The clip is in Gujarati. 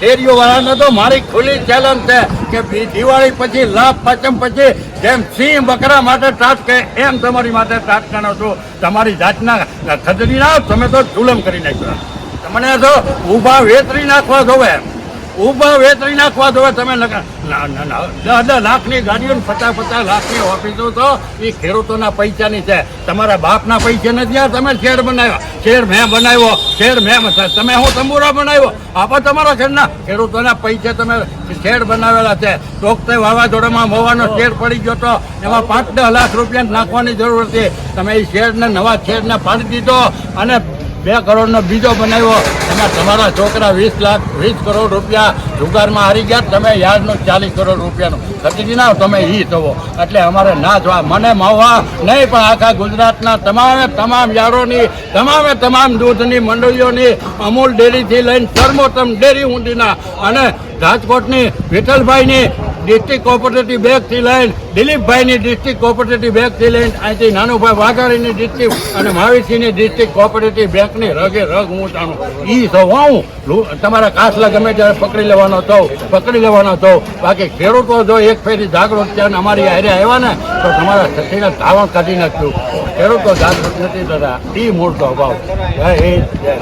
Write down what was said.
શેરીઓ વાળાને તો મારી ખુલ્લી ચેલેન્જ છે કે દિવાળી પછી, લાભ, પાંચમ પછી જેમ સિંહ બકરા માટે ટાટ કે એમ તમારી માટે ટાટ કાનો છો. તમારી જાતના ખદડી ના તમે તો જુલમ કરી નાખ્યો. તમને તો ઊભા વેતરી નાખવા જોવે. ઊભા વેતરી નાખવા દો તમે. દસ દસ લાખની ગાડીઓ પચાસ પચાસ લાખની ઓફિસો તો એ ખેડૂતોના પૈસાની છે. તમારા બાપના પૈસા નથી, આ તમે શેર બનાવ્યા. શેર મેં બનાવ્યો, શેર મેં તમે હું તંબુરા બનાવ્યો? આપો તમારા ઘરના ખેડૂતોના પૈસા તમે શેર બનાવેલા છે. ચોકતે વાવાઝોડામાં મોવાનો શેર પડી ગયો તો એમાં પાંચ દસ લાખ રૂપિયા નાખવાની જરૂર હતી. તમે એ શેરને નવા શેરને પાડી દીધો અને બે કરોડનો બીજો બનાવ્યો. એમાં તમારા છોકરા વીસ લાખ, વીસ કરોડ રૂપિયા જુગારમાં હારી ગયા, તમે યાર્ડનું ચાલીસ કરોડ રૂપિયાનું. ખરીદી ના, તમે ઈ થવો. એટલે અમારે ના જોવા મને મહુવા નહીં, પણ આખા ગુજરાતના તમામે તમામ યાર્ડોની તમામે તમામ દૂધની મંડળીઓની અમૂલ ડેરીથી લઈને સર્વોત્તમ ડેરી ઊંડીના અને રાજકોટની વિઠ્ઠલભાઈની ડિસ્ટ્રિક્ટ કોઓપરેટિવ બેંકથી લઈને દિલીપભાઈની ડિસ્ટ્રિક્ટ કોઓપરેટિવ બેંકથી લઈને અહીંથી નાનુભાઈ વાઘાણીની ડિસ્ટ્રિક્ટ અને મહાવીરસિંહની ડિસ્ટ્રિક્ટ કોઓપરેટિવ બેંકની રગે રગ હું જાણું એ સૌ હું. તમારા કાસલા ગમે ત્યારે પકડી લેવાનો થઉં પકડી લેવાનો થઉં બાકી ખેડૂતો જો એક ફેરી જાગૃત અને અમારી હારે આવ્યા ને, તો તમારા સતીને ધાવણ કાઢી નાખ્યું. ખેડૂતો જાગૃત નથી થતા. એ મૂળ તો અભાવ. જય હિન્દ, જય.